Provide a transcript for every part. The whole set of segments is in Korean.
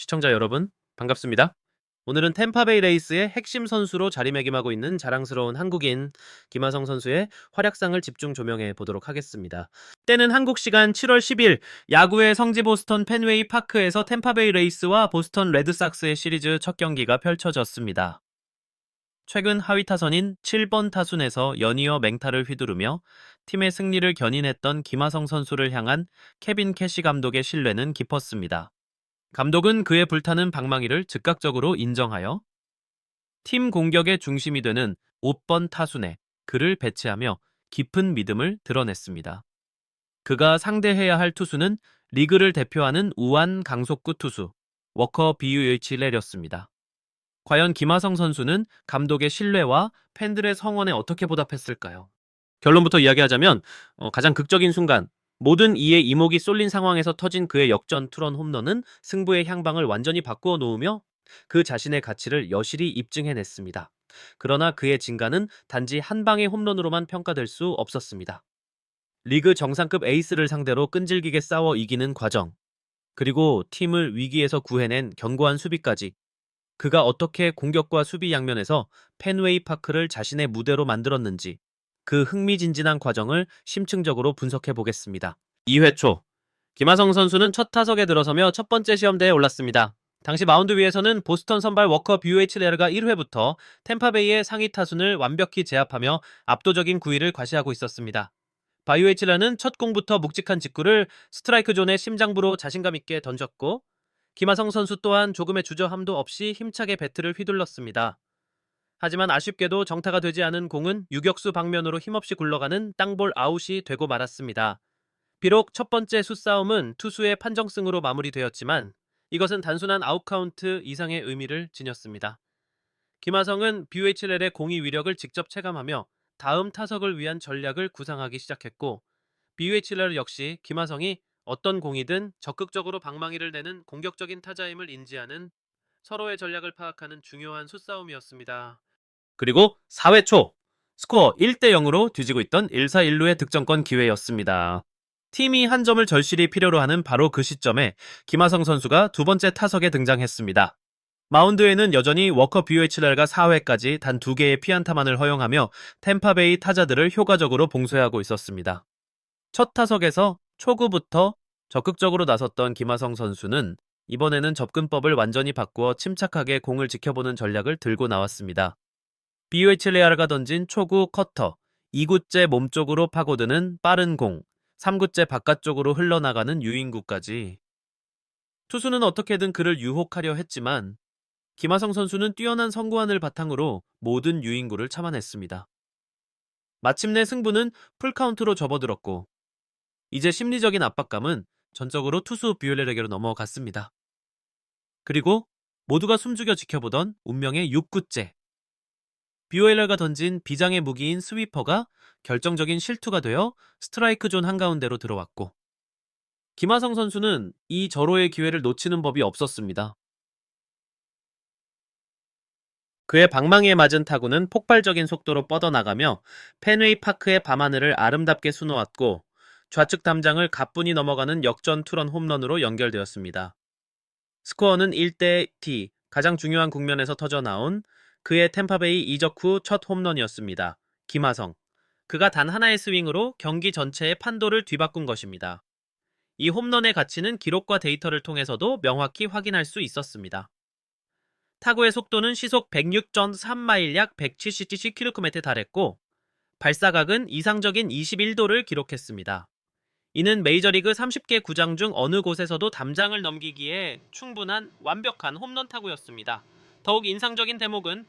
시청자 여러분, 반갑습니다. 오늘은 템파베이 레이스의 핵심 선수로 자리매김하고 있는 자랑스러운 한국인 김하성 선수의 활약상을 집중 조명해 보도록 하겠습니다. 때는 한국 시간 7월 10일 야구의 성지 보스턴 펜웨이 파크에서 템파베이 레이스와 보스턴 레드삭스의 시리즈 첫 경기가 펼쳐졌습니다. 최근 하위 타선인 7번 타순에서 연이어 맹타를 휘두르며 팀의 승리를 견인했던 김하성 선수를 향한 케빈 캐시 감독의 신뢰는 깊었습니다. 감독은 그의 불타는 방망이를 즉각적으로 인정하여 팀 공격의 중심이 되는 5번 타순에 그를 배치하며 깊은 믿음을 드러냈습니다. 그가 상대해야 할 투수는 리그를 대표하는 우한 강속구 투수 워커 비유일치 내렸습니다. 과연 김하성 선수는 감독의 신뢰와 팬들의 성원에 어떻게 보답했을까요? 결론부터 이야기하자면 어, 가장 극적인 순간 모든 이의 이목이 쏠린 상황에서 터진 그의 역전 투런 홈런은 승부의 향방을 완전히 바꾸어 놓으며 그 자신의 가치를 여실히 입증해냈습니다. 그러나 그의 진가는 단지 한 방의 홈런으로만 평가될 수 없었습니다. 리그 정상급 에이스를 상대로 끈질기게 싸워 이기는 과정, 그리고 팀을 위기에서 구해낸 견고한 수비까지 그가 어떻게 공격과 수비 양면에서 펜웨이 파크를 자신의 무대로 만들었는지 그 흥미진진한 과정을 심층적으로 분석해 보겠습니다. 2회 초 김하성 선수는 첫 타석에 들어서며 첫 번째 시험대에 올랐습니다. 당시 마운드 위에서는 보스턴 선발 워커 뷰에이치 레르가 1회부터 템파베이의 상위 타순을 완벽히 제압하며 압도적인 구위를 과시하고 있었습니다. 바이오에이치라는 첫 공부터 묵직한 직구를 스트라이크 존의 심장부로 자신감 있게 던졌고 김하성 선수 또한 조금의 주저함도 없이 힘차게 배트를 휘둘렀습니다. 하지만 아쉽게도 정타가 되지 않은 공은 유격수 방면으로 힘없이 굴러가는 땅볼 아웃이 되고 말았습니다. 비록 첫 번째 수싸움은 투수의 판정승으로 마무리되었지만 이것은 단순한 아웃카운트 이상의 의미를 지녔습니다. 김하성은 BHL의 공이 위력을 직접 체감하며 다음 타석을 위한 전략을 구상하기 시작했고 BHL 역시 김하성이 어떤 공이든 적극적으로 방망이를 내는 공격적인 타자임을 인지하는 서로의 전략을 파악하는 중요한 수싸움이었습니다. 그리고 4회 초 스코어 1대 0으로 뒤지고 있던 1사 1루의 득점권 기회였습니다. 팀이 한 점을 절실히 필요로 하는 바로 그 시점에 김하성 선수가 두 번째 타석에 등장했습니다. 마운드에는 여전히 워커 BHL가 4회까지 단 두 개의 피안타만을 허용하며 템파베이 타자들을 효과적으로 봉쇄하고 있었습니다. 첫 타석에서 초구부터 적극적으로 나섰던 김하성 선수는 이번에는 접근법을 완전히 바꾸어 침착하게 공을 지켜보는 전략을 들고 나왔습니다. 비웨칠레아르가 던진 초구 커터, 2구째 몸쪽으로 파고드는 빠른 공, 3구째 바깥쪽으로 흘러나가는 유인구까지. 투수는 어떻게든 그를 유혹하려 했지만 김하성 선수는 뛰어난 선구안을 바탕으로 모든 유인구를 참아냈습니다. 마침내 승부는 풀카운트로 접어들었고 이제 심리적인 압박감은 전적으로 투수 뷰엘레에게로 넘어갔습니다. 그리고 모두가 숨죽여 지켜보던 운명의 6구째. 뷰엘러가 던진 비장의 무기인 스위퍼가 결정적인 실투가 되어 스트라이크 존 한가운데로 들어왔고 김하성 선수는 이 절호의 기회를 놓치는 법이 없었습니다. 그의 방망이에 맞은 타구는 폭발적인 속도로 뻗어나가며 펜웨이 파크의 밤하늘을 아름답게 수놓았고 좌측 담장을 가뿐히 넘어가는 역전 투런 홈런으로 연결되었습니다. 스코어는 1대 T, 가장 중요한 국면에서 터져 나온 그의 템파베이 이적 후 첫 홈런이었습니다. 김하성. 그가 단 하나의 스윙으로 경기 전체의 판도를 뒤바꾼 것입니다. 이 홈런의 가치는 기록과 데이터를 통해서도 명확히 확인할 수 있었습니다. 타구의 속도는 시속 106.3마일 약 177km에 달했고 발사각은 이상적인 21도를 기록했습니다. 이는 메이저리그 30개 구장 중 어느 곳에서도 담장을 넘기기에 충분한 완벽한 홈런 타구였습니다. 더욱 인상적인 대목은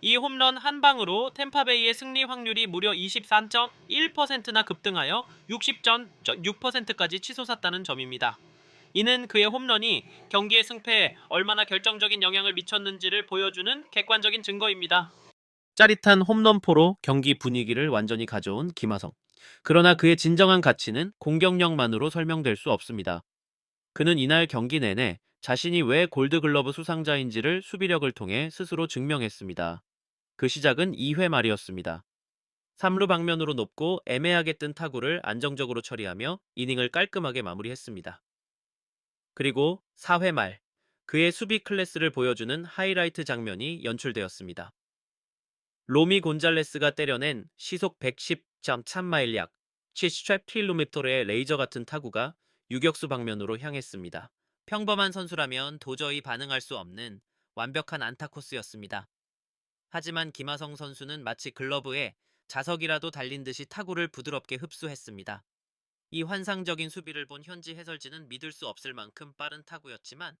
이 홈런 한 방으로 템파베이의 승리 확률이 무려 24.1%나 급등하여 60.6%까지 치솟았다는 점입니다. 이는 그의 홈런이 경기의 승패에 얼마나 결정적인 영향을 미쳤는지를 보여주는 객관적인 증거입니다. 짜릿한 홈런포로 경기 분위기를 완전히 가져온 김하성. 그러나 그의 진정한 가치는 공격력만으로 설명될 수 없습니다. 그는 이날 경기 내내 자신이 왜 골드글러브 수상자인지를 수비력을 통해 스스로 증명했습니다. 그 시작은 2회 말이었습니다. 3루 방면으로 높고 애매하게 뜬 타구를 안정적으로 처리하며 이닝을 깔끔하게 마무리했습니다. 그리고 4회 말 그의 수비 클래스를 보여주는 하이라이트 장면이 연출되었습니다. 로미 곤잘레스가 때려낸 시속 110.3마일 약 70km의 레이저 같은 타구가 유격수 방면으로 향했습니다. 평범한 선수라면 도저히 반응할 수 없는 완벽한 안타 코스였습니다. 하지만 김하성 선수는 마치 글러브에 자석이라도 달린 듯이 타구를 부드럽게 흡수했습니다. 이 환상적인 수비를 본 현지 해설진은 믿을 수 없을 만큼 빠른 타구였지만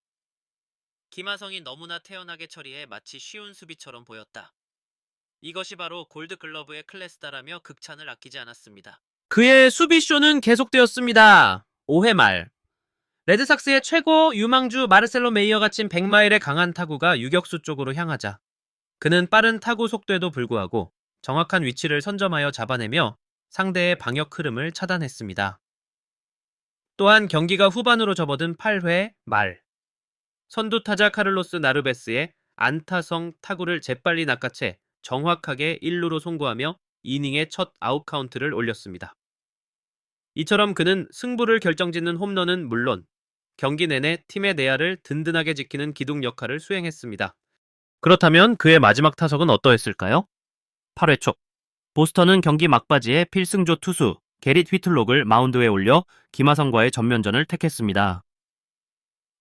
김하성이 너무나 태연하게 처리해 마치 쉬운 수비처럼 보였다. 이것이 바로 골드 글러브의 클래스다라며 극찬을 아끼지 않았습니다. 그의 수비쇼는 계속되었습니다. 5회 말. 레드삭스의 최고 유망주 마르셀로 메이어가 친 100마일의 강한 타구가 유격수 쪽으로 향하자 그는 빠른 타구 속도에도 불구하고 정확한 위치를 선점하여 잡아내며 상대의 방역 흐름을 차단했습니다. 또한 경기가 후반으로 접어든 8회 말 선두 타자 카를로스 나르베스의 안타성 타구를 재빨리 낚아채 정확하게 1루로 송구하며 이닝의 첫 아웃 카운트를 올렸습니다. 이처럼 그는 승부를 결정짓는 홈런은 물론 경기 내내 팀의 내야를 든든하게 지키는 기둥 역할을 수행했습니다. 그렇다면 그의 마지막 타석은 어떠했을까요? 8회 초 보스턴은 경기 막바지에 필승조 투수 게릿 휘틀록을 마운드에 올려 김하성과의 전면전을 택했습니다.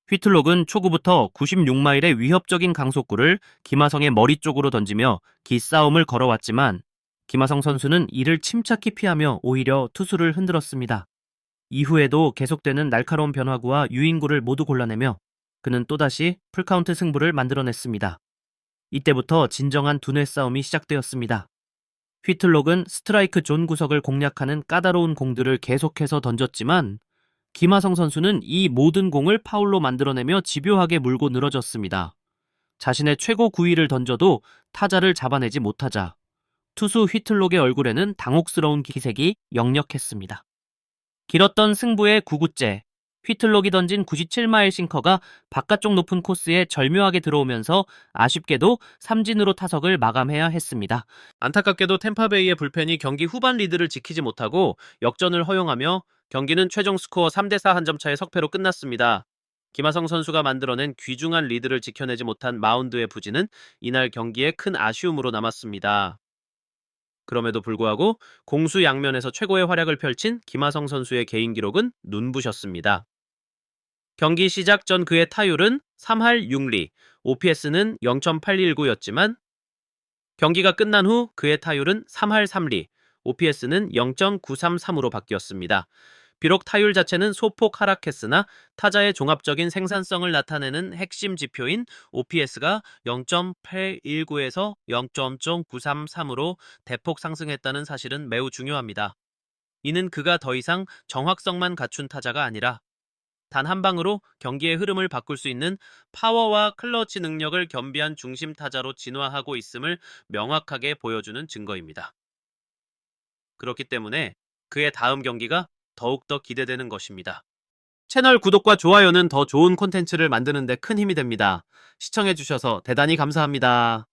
휘틀록은 초구부터 96마일의 위협적인 강속구를 김하성의 머리 쪽으로 던지며 기싸움을 걸어왔지만 김하성 선수는 이를 침착히 피하며 오히려 투수를 흔들었습니다. 이후에도 계속되는 날카로운 변화구와 유인구를 모두 골라내며 그는 또다시 풀카운트 승부를 만들어냈습니다. 이때부터 진정한 두뇌 싸움이 시작되었습니다. 휘틀록은 스트라이크 존 구석을 공략하는 까다로운 공들을 계속해서 던졌지만 김하성 선수는 이 모든 공을 파울로 만들어내며 집요하게 물고 늘어졌습니다. 자신의 최고 구위를 던져도 타자를 잡아내지 못하자 투수 휘틀록의 얼굴에는 당혹스러운 기색이 역력했습니다. 길었던 승부의 9구째 휘틀록이 던진 97마일 싱커가 바깥쪽 높은 코스에 절묘하게 들어오면서 아쉽게도 삼진으로 타석을 마감해야 했습니다. 안타깝게도 템파베이의 불펜이 경기 후반 리드를 지키지 못하고 역전을 허용하며 경기는 최종 스코어 3대4 한 점 차의 석패로 끝났습니다. 김하성 선수가 만들어낸 귀중한 리드를 지켜내지 못한 마운드의 부진은 이날 경기에 큰 아쉬움으로 남았습니다. 그럼에도 불구하고 공수 양면에서 최고의 활약을 펼친 김하성 선수의 개인 기록은 눈부셨습니다. 경기 시작 전 그의 타율은 3할 6리, OPS는 0.819였지만 경기가 끝난 후 그의 타율은 3할 3리, OPS는 0.933으로 바뀌었습니다. 비록 타율 자체는 소폭 하락했으나 타자의 종합적인 생산성을 나타내는 핵심 지표인 OPS가 0.819에서 0.933으로 대폭 상승했다는 사실은 매우 중요합니다. 이는 그가 더 이상 정확성만 갖춘 타자가 아니라 단 한 방으로 경기의 흐름을 바꿀 수 있는 파워와 클러치 능력을 겸비한 중심 타자로 진화하고 있음을 명확하게 보여주는 증거입니다. 그렇기 때문에 그의 다음 경기가 더욱더 기대되는 것입니다. 채널 구독과 좋아요는 더 좋은 콘텐츠를 만드는 데 큰 힘이 됩니다. 시청해주셔서 대단히 감사합니다.